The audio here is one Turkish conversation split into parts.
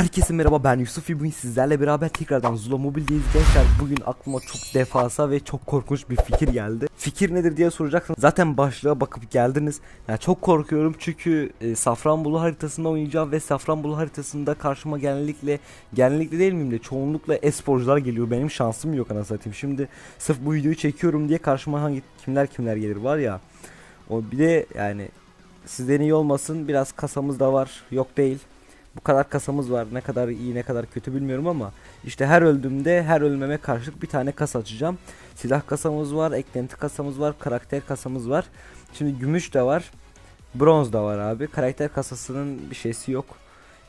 Herkese merhaba ben Yusuf. Bugün sizlerle beraber tekrardan Zula Mobile'deyiz gençler Bugün aklıma çok defasa ve çok korkunç bir fikir geldi. Fikir nedir diye soracaksınız. Zaten başlığa bakıp geldiniz. Yani Çok korkuyorum çünkü e, Safranbolu haritasında oynayacağım ve Safranbolu haritasında karşıma genellikle Genellikle değil miyim de çoğunlukla e-sporcular geliyor. Benim şansım yok satayım. Şimdi sırf bu videoyu çekiyorum diye karşıma hangi kimler kimler gelir var ya. O bir de yani sizden iyi olmasın biraz kasamız da var. Yok değil bu kadar kasamız var. Ne kadar iyi ne kadar kötü bilmiyorum ama işte her öldüğümde her ölmeme karşılık bir tane kasa açacağım. Silah kasamız var, eklenti kasamız var, karakter kasamız var. Şimdi gümüş de var. Bronz da var abi. Karakter kasasının bir şeysi yok.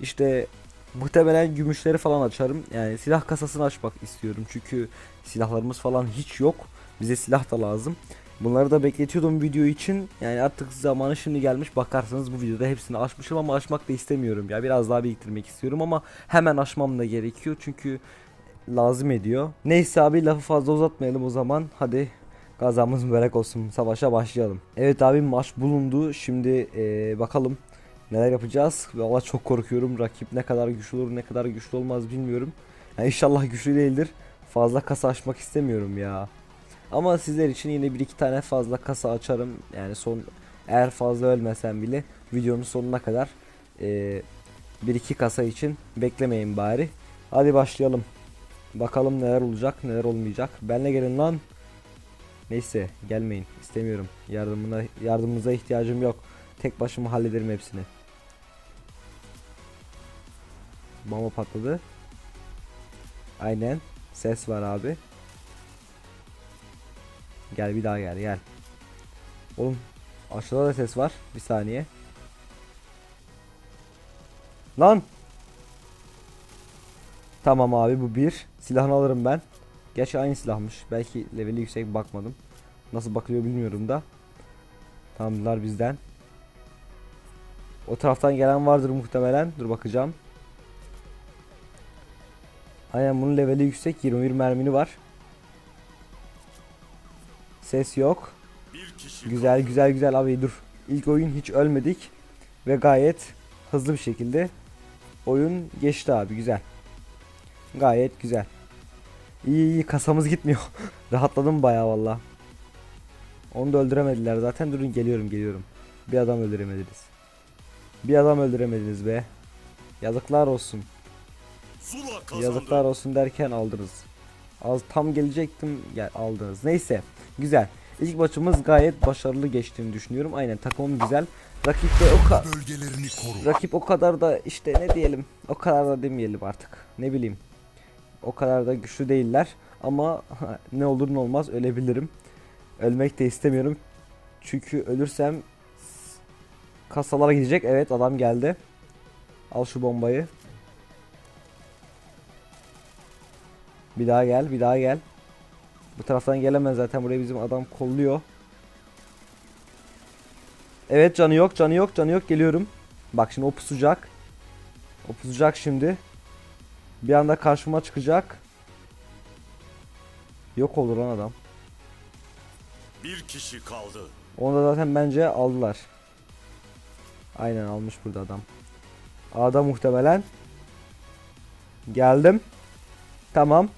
İşte muhtemelen gümüşleri falan açarım. Yani silah kasasını açmak istiyorum. Çünkü silahlarımız falan hiç yok. Bize silah da lazım. Bunları da bekletiyordum video için. Yani artık zamanı şimdi gelmiş. Bakarsanız bu videoda hepsini açmışım ama açmak da istemiyorum. Ya biraz daha biriktirmek istiyorum ama hemen açmam da gerekiyor. Çünkü lazım ediyor. Neyse abi lafı fazla uzatmayalım o zaman. Hadi gazamız mübarek olsun. Savaşa başlayalım. Evet abi maç bulundu. Şimdi eee, bakalım neler yapacağız. Valla çok korkuyorum. Rakip ne kadar güçlü olur ne kadar güçlü olmaz bilmiyorum. Yani inşallah güçlü değildir. Fazla kasa açmak istemiyorum ya. Ama sizler için yine bir iki tane fazla kasa açarım. Yani son eğer fazla ölmesem bile videonun sonuna kadar eee, bir iki kasa için beklemeyin bari. Hadi başlayalım. Bakalım neler olacak neler olmayacak. Benle gelin lan. Neyse gelmeyin istemiyorum. Yardımına yardımınıza ihtiyacım yok. Tek başıma hallederim hepsini. Bomba patladı. Aynen. Ses var abi. Gel bir daha gel gel. Oğlum aşağıda da ses var. Bir saniye. Lan. Tamam abi bu bir. Silahını alırım ben. Gerçi aynı silahmış. Belki leveli yüksek bakmadım. Nasıl bakılıyor bilmiyorum da. Tamamlar bizden. O taraftan gelen vardır muhtemelen. Dur bakacağım. Aynen bunun leveli yüksek. 21 mermini var. Ses yok. Güzel güzel güzel abi dur. İlk oyun hiç ölmedik ve gayet hızlı bir şekilde oyun geçti abi güzel. Gayet güzel. İyi iyi kasamız gitmiyor. Rahatladım bayağı valla. Onu da öldüremediler zaten. Durun geliyorum geliyorum. Bir adam öldüremediniz. Bir adam öldüremediniz be. Yazıklar olsun. Yazıklar olsun derken aldınız. Az tam gelecektim gel aldınız. Neyse güzel. İlk maçımız gayet başarılı geçtiğini düşünüyorum. Aynen takımım güzel. Rakip de o ka- bölgelerini koru. rakip o kadar da işte ne diyelim o kadar da demeyelim artık. Ne bileyim. O kadar da güçlü değiller ama ne olur ne olmaz ölebilirim. Ölmek de istemiyorum. Çünkü ölürsem kasalara gidecek. Evet adam geldi. Al şu bombayı. Bir daha gel, bir daha gel. Bu taraftan gelemez zaten buraya bizim adam kolluyor. Evet canı yok, canı yok, canı yok geliyorum. Bak şimdi o pusacak. O pusacak şimdi. Bir anda karşıma çıkacak. Yok olur lan adam. Bir kişi kaldı. Onu da zaten bence aldılar. Aynen almış burada adam. A'da muhtemelen. Geldim. Tamam.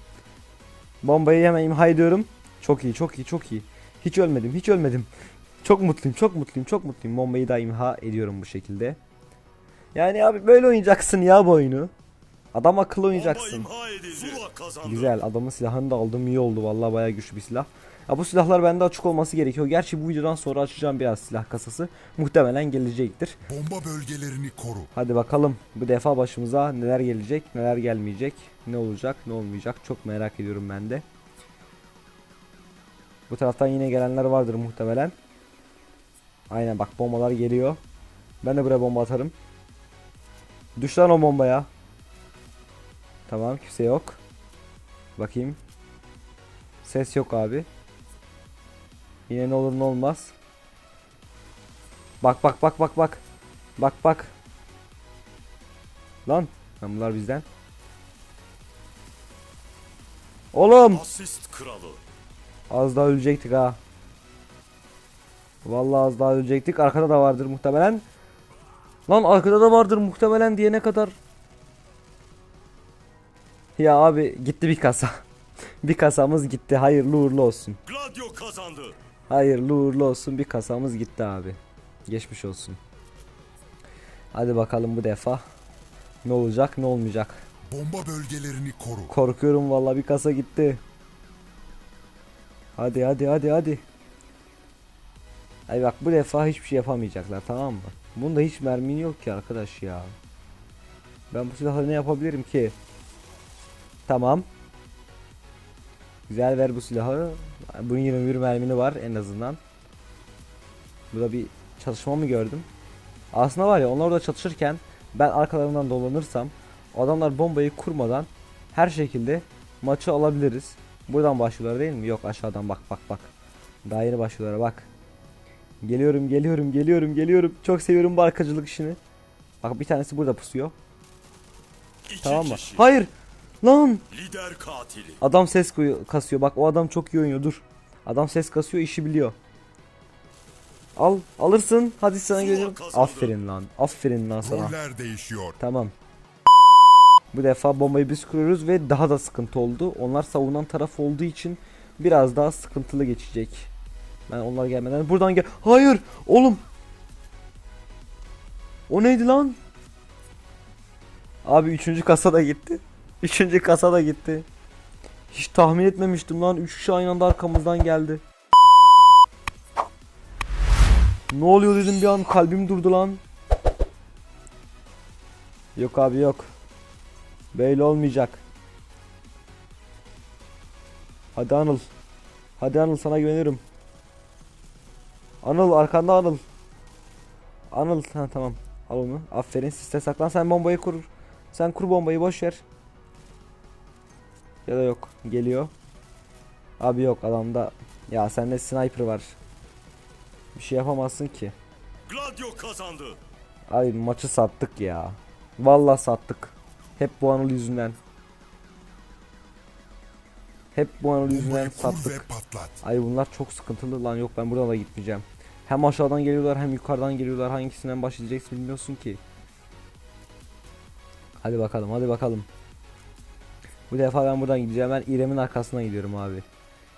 Bombayı hemen imha ediyorum. Çok iyi, çok iyi, çok iyi. Hiç ölmedim, hiç ölmedim. Çok mutluyum, çok mutluyum, çok mutluyum. Bombayı da imha ediyorum bu şekilde. Yani abi böyle oynayacaksın ya bu oyunu. Adam akıllı oynayacaksın. Güzel adamın silahını da aldım iyi oldu vallahi bayağı güçlü bir silah. Ya bu silahlar bende açık olması gerekiyor. Gerçi bu videodan sonra açacağım biraz silah kasası. Muhtemelen gelecektir. Bomba bölgelerini koru. Hadi bakalım bu defa başımıza neler gelecek, neler gelmeyecek, ne olacak, ne olmayacak çok merak ediyorum ben de. Bu taraftan yine gelenler vardır muhtemelen. Aynen bak bombalar geliyor. Ben de buraya bomba atarım. Düş lan o bombaya. Tamam kimse yok. Bakayım. Ses yok abi. Yine ne olur ne olmaz. Bak bak bak bak bak. Bak bak. Lan. Lan bunlar bizden. Oğlum. Asist kralı. Az daha ölecektik ha. Vallahi az daha ölecektik. Arkada da vardır muhtemelen. Lan arkada da vardır muhtemelen diyene kadar. Ya abi gitti bir kasa. bir kasamız gitti. Hayırlı uğurlu olsun. Gladio kazandı. Hayırlı uğurlu olsun. Bir kasamız gitti abi. Geçmiş olsun. Hadi bakalım bu defa. Ne olacak ne olmayacak. Bomba bölgelerini koru. Korkuyorum vallahi bir kasa gitti. Hadi hadi hadi hadi. Ay bak bu defa hiçbir şey yapamayacaklar tamam mı? Bunda hiç mermin yok ki arkadaş ya. Ben bu silahla ne yapabilirim ki? Tamam. Güzel ver bu silahı. Bunun 21 mermini var en azından. Burada bir çalışma mı gördüm? Aslında var ya onlar orada çatışırken ben arkalarından dolanırsam adamlar bombayı kurmadan her şekilde maçı alabiliriz. Buradan başlıyorlar değil mi? Yok aşağıdan bak bak bak. Daha yeni başlıyorlar bak. Geliyorum geliyorum geliyorum geliyorum. Çok seviyorum bu arkacılık işini. Bak bir tanesi burada pusuyor. İki Tamam mı? kişi. Hayır. Lan. Lider katili. Adam ses koyu- kasıyor. Bak o adam çok iyi oynuyor. Dur. Adam ses kasıyor, işi biliyor. Al, alırsın. Hadi sana kazandı. Aferin lan. Aferin lan sana. Roller değişiyor. Tamam. Bu defa bombayı biz kuruyoruz ve daha da sıkıntı oldu. Onlar savunan taraf olduğu için biraz daha sıkıntılı geçecek. Ben onlar gelmeden buradan gel. Hayır, oğlum. O neydi lan? Abi üçüncü kasa da gitti. Üçüncü kasa da gitti. Hiç tahmin etmemiştim lan. Üç kişi aynı anda arkamızdan geldi. Ne oluyor dedim bir an kalbim durdu lan. Yok abi yok. Böyle olmayacak. Hadi Anıl. Hadi Anıl sana güvenirim. Anıl arkanda Anıl. Anıl ha tamam. Al onu. Aferin siste saklan sen bombayı kur. Sen kur bombayı boş ver. Ya da yok. Geliyor. Abi yok adamda. Ya sende sniper var. Bir şey yapamazsın ki. Gladio kazandı. Ay maçı sattık ya. Vallahi sattık. Hep bu Anıl yüzünden. Hep bu Anıl yüzünden sattık. Ay bunlar çok sıkıntılı lan yok ben buradan da gitmeyeceğim. Hem aşağıdan geliyorlar hem yukarıdan geliyorlar hangisinden başlayacaksın bilmiyorsun ki. Hadi bakalım hadi bakalım. Bu defa ben buradan gideceğim ben İrem'in arkasına gidiyorum abi.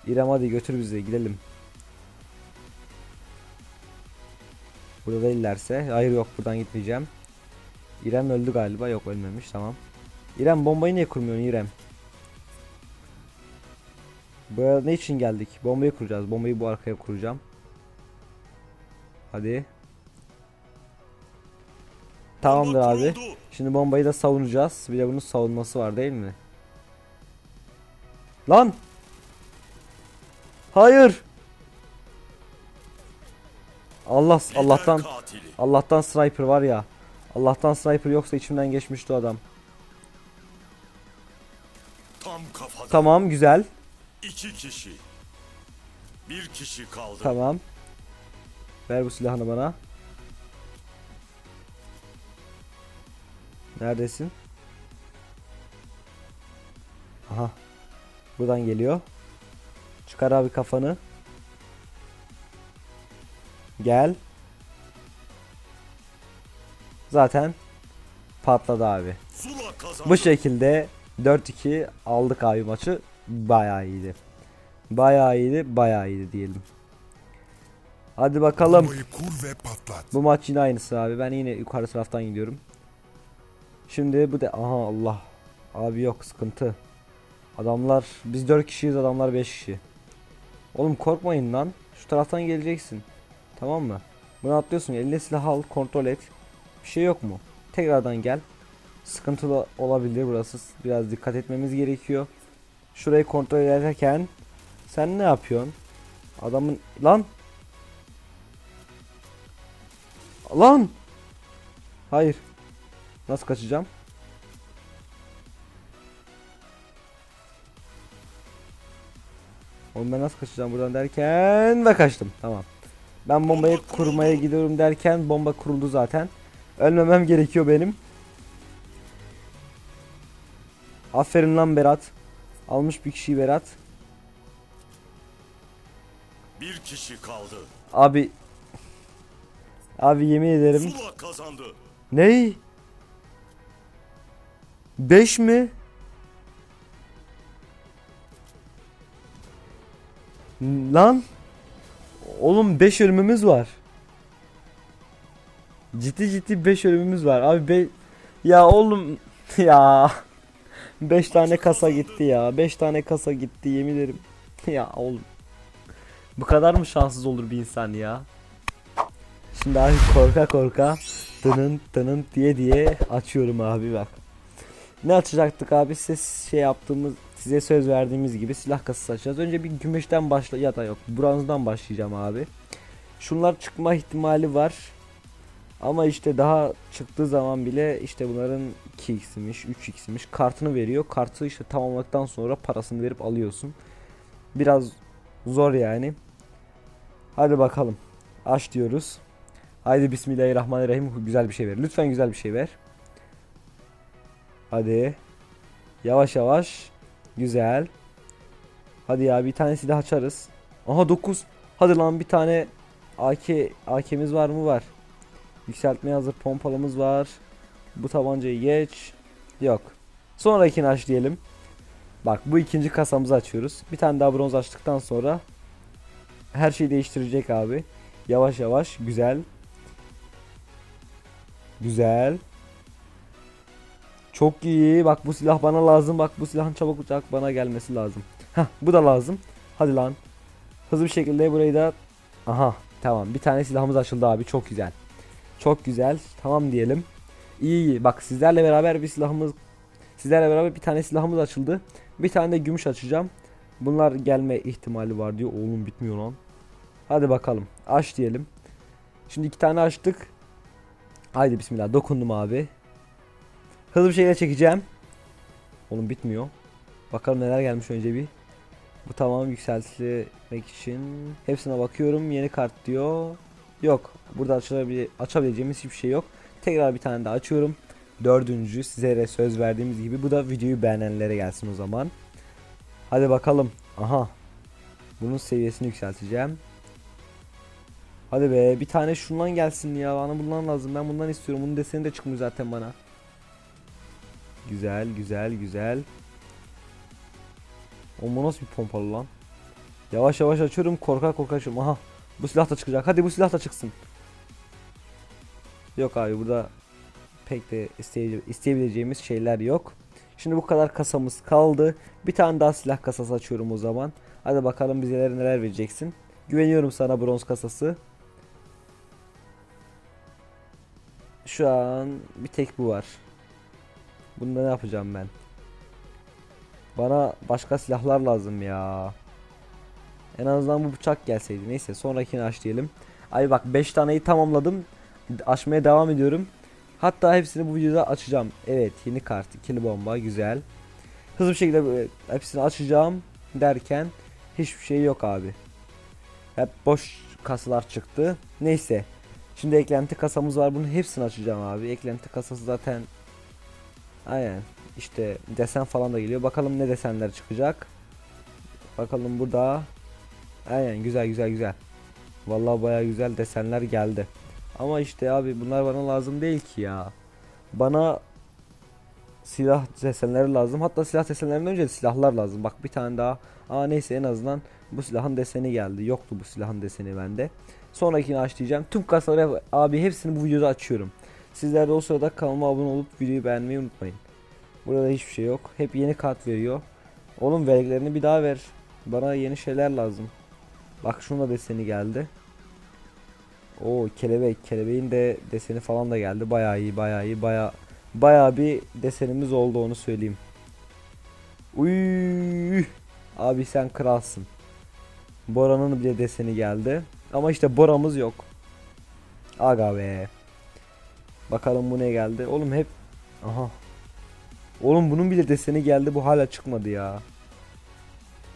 İrem hadi götür bizi gidelim. Burada değillerse hayır yok buradan gitmeyeceğim. İrem öldü galiba yok ölmemiş tamam. İrem bombayı niye kurmuyorsun İrem? Buraya ne için geldik? Bombayı kuracağız. Bombayı bu arkaya kuracağım. Hadi. Tamamdır abi. Şimdi bombayı da savunacağız. Bir de bunun savunması var değil mi? Lan! Hayır! Allah Allah'tan. Allah'tan sniper var ya. Allah'tan sniper yoksa içimden geçmişti o adam. Tam kafada. Tamam güzel. İki kişi. Bir kişi kaldı. Tamam. Ver bu silahını bana. Neredesin? Aha. Buradan geliyor. Çıkar abi kafanı. Gel. Zaten patladı abi. Bu şekilde 4-2 aldık abi maçı. Bayağı iyiydi. Bayağı iyiydi, bayağı iyiydi diyelim. Hadi bakalım. Bu maç yine aynısı abi. Ben yine yukarı taraftan gidiyorum. Şimdi bu da aha Allah. Abi yok sıkıntı. Adamlar biz 4 kişiyiz adamlar 5 kişi. Oğlum korkmayın lan. Şu taraftan geleceksin. Tamam mı? Bunu atlıyorsun. Eline silah al, kontrol et. Bir şey yok mu? Tekrardan gel. Sıkıntılı olabilir burası. Biraz dikkat etmemiz gerekiyor. Şurayı kontrol ederken sen ne yapıyorsun? Adamın lan Lan! Hayır. Nasıl kaçacağım? Oğlum ben nasıl kaçacağım buradan derken ve kaçtım. Tamam. Ben bombayı Bomba kurmaya gidiyorum derken bomba kuruldu zaten. Ölmemem gerekiyor benim. Aferin lan Berat. Almış bir kişiyi Berat. Bir kişi kaldı. Abi Abi yemin ederim. Kazandı. Ney? 5 mi? Lan. Oğlum 5 ölümümüz var. Ciddi ciddi 5 ölümümüz var. Abi be ya oğlum ya 5 tane kasa gitti ya. 5 tane kasa gitti yemin ederim. ya oğlum. Bu kadar mı şanssız olur bir insan ya? Şimdi abi korka korka tının tının diye diye açıyorum abi bak. Ne açacaktık abi size şey yaptığımız size söz verdiğimiz gibi silah kasası açacağız. Önce bir gümüşten başla ya da yok bronzdan başlayacağım abi. Şunlar çıkma ihtimali var. Ama işte daha çıktığı zaman bile işte bunların 2x'miş 3x'miş kartını veriyor. Kartı işte tamamladıktan sonra parasını verip alıyorsun. Biraz zor yani. Hadi bakalım. Aç diyoruz. Haydi bismillahirrahmanirrahim güzel bir şey ver. Lütfen güzel bir şey ver. Hadi. Yavaş yavaş. Güzel. Hadi ya bir tane silah açarız. Aha 9. Hadi lan bir tane AK AK'miz var mı var. Yükseltmeye hazır pompalımız var. Bu tabancayı geç. Yok. Sonrakini aç diyelim. Bak bu ikinci kasamızı açıyoruz. Bir tane daha bronz açtıktan sonra her şeyi değiştirecek abi. Yavaş yavaş güzel. Güzel. Çok iyi. Bak bu silah bana lazım. Bak bu silahın çabuk uçak bana gelmesi lazım. Hah bu da lazım. Hadi lan. Hızlı bir şekilde burayı da Aha tamam bir tane silahımız açıldı abi çok güzel. Çok güzel. Tamam diyelim. İyi iyi. Bak sizlerle beraber bir silahımız sizlerle beraber bir tane silahımız açıldı. Bir tane de gümüş açacağım. Bunlar gelme ihtimali var diyor. Oğlum bitmiyor lan. Hadi bakalım. Aç diyelim. Şimdi iki tane açtık. Haydi bismillah. Dokundum abi. Hızlı bir şekilde çekeceğim. Oğlum bitmiyor. Bakalım neler gelmiş önce bir. Bu tamam yükseltmek için. Hepsine bakıyorum. Yeni kart diyor. Yok. Burada açılabile açabileceğimiz hiçbir şey yok. Tekrar bir tane daha açıyorum. Dördüncü size de söz verdiğimiz gibi bu da videoyu beğenenlere gelsin o zaman. Hadi bakalım. Aha. Bunun seviyesini yükselteceğim. Hadi be bir tane şundan gelsin ya bana bundan lazım ben bundan istiyorum bunun deseni de çıkmıyor zaten bana. Güzel güzel güzel. O bu nasıl bir pompalı lan? Yavaş yavaş açıyorum korka korka açıyorum. Aha bu silah da çıkacak hadi bu silah da çıksın. Yok abi burada pek de isteye- isteyebileceğimiz şeyler yok. Şimdi bu kadar kasamız kaldı. Bir tane daha silah kasası açıyorum o zaman. Hadi bakalım bize neler vereceksin. Güveniyorum sana bronz kasası. Şu an bir tek bu var. Bunda ne yapacağım ben? Bana başka silahlar lazım ya. En azından bu bıçak gelseydi. Neyse sonrakini aç diyelim. Ay bak 5 taneyi tamamladım. Açmaya devam ediyorum. Hatta hepsini bu videoda açacağım. Evet yeni kart ikili bomba güzel. Hızlı bir şekilde hepsini açacağım derken hiçbir şey yok abi. Hep boş kasalar çıktı. Neyse. Şimdi eklenti kasamız var. Bunun hepsini açacağım abi. Eklenti kasası zaten aynen işte desen falan da geliyor. Bakalım ne desenler çıkacak. Bakalım burada. Aynen güzel güzel güzel. Vallahi baya güzel desenler geldi. Ama işte abi bunlar bana lazım değil ki ya. Bana silah desenleri lazım. Hatta silah desenlerinden önce de silahlar lazım. Bak bir tane daha. Aa neyse en azından bu silahın deseni geldi. Yoktu bu silahın deseni bende. Sonrakini açlayacağım. Tüm kasaları abi hepsini bu videoda açıyorum. Sizler de o sırada kanalıma abone olup videoyu beğenmeyi unutmayın. Burada hiçbir şey yok. Hep yeni kart veriyor. Oğlum vergilerini bir daha ver. Bana yeni şeyler lazım. Bak şuna da deseni geldi. O kelebek. Kelebeğin de deseni falan da geldi. Bayağı iyi, bayağı iyi, bayağı bayağı bir desenimiz oldu onu söyleyeyim. Uy! Abi sen kralsın. Bora'nın bile deseni geldi. Ama işte Bora'mız yok. Aga be. Bakalım bu ne geldi. Oğlum hep aha. Oğlum bunun bile deseni geldi. Bu hala çıkmadı ya.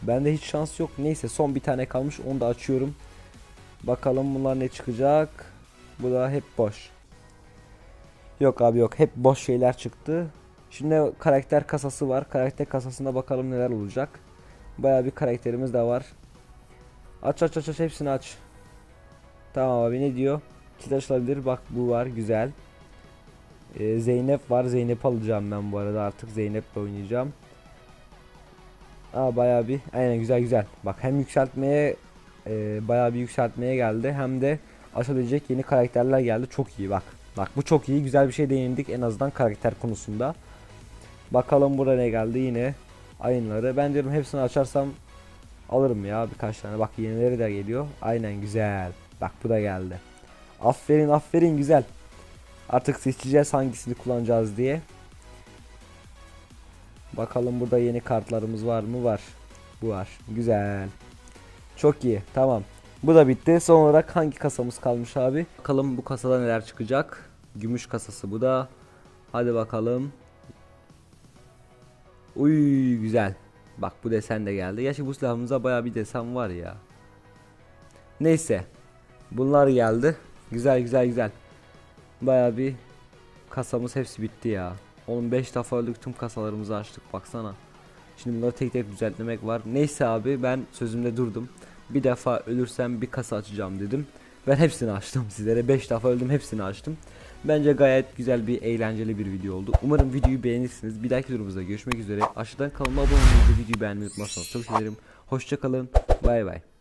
Bende hiç şans yok. Neyse son bir tane kalmış. Onu da açıyorum. Bakalım bunlar ne çıkacak. Bu da hep boş. Yok abi yok. Hep boş şeyler çıktı. Şimdi karakter kasası var. Karakter kasasında bakalım neler olacak. Baya bir karakterimiz de var. Aç aç aç aç hepsini aç. Tamam abi ne diyor? Kilit açılabilir. Bak bu var güzel. Ee, Zeynep var. Zeynep alacağım ben bu arada artık Zeynep'le oynayacağım. Aa bayağı bir aynen güzel güzel. Bak hem yükseltmeye e, bayağı bir yükseltmeye geldi hem de açabilecek yeni karakterler geldi. Çok iyi bak. Bak bu çok iyi. Güzel bir şey değindik en azından karakter konusunda. Bakalım burada ne geldi yine. Ayınları. Ben diyorum hepsini açarsam alırım ya birkaç tane. Bak yenileri de geliyor. Aynen güzel. Bak bu da geldi. Aferin aferin güzel. Artık seçeceğiz hangisini kullanacağız diye. Bakalım burada yeni kartlarımız var mı? Var. Bu var. Güzel. Çok iyi. Tamam. Bu da bitti. Son olarak hangi kasamız kalmış abi? Bakalım bu kasada neler çıkacak. Gümüş kasası bu da. Hadi bakalım. Uy güzel. Bak bu desen de geldi. Gerçi bu silahımıza baya bir desen var ya. Neyse. Bunlar geldi. Güzel güzel güzel. Baya bir kasamız hepsi bitti ya. Oğlum 5 defa öldük tüm kasalarımızı açtık baksana. Şimdi bunları tek tek düzeltmek var. Neyse abi ben sözümde durdum. Bir defa ölürsem bir kasa açacağım dedim. Ben hepsini açtım sizlere. 5 defa öldüm hepsini açtım. Bence gayet güzel bir eğlenceli bir video oldu. Umarım videoyu beğenirsiniz. Bir dahaki videomuzda görüşmek üzere. Aşağıdan kanalıma abone olmayı videoyu beğenmeyi unutmazsanız çok sevinirim. Hoşçakalın. Bay bay.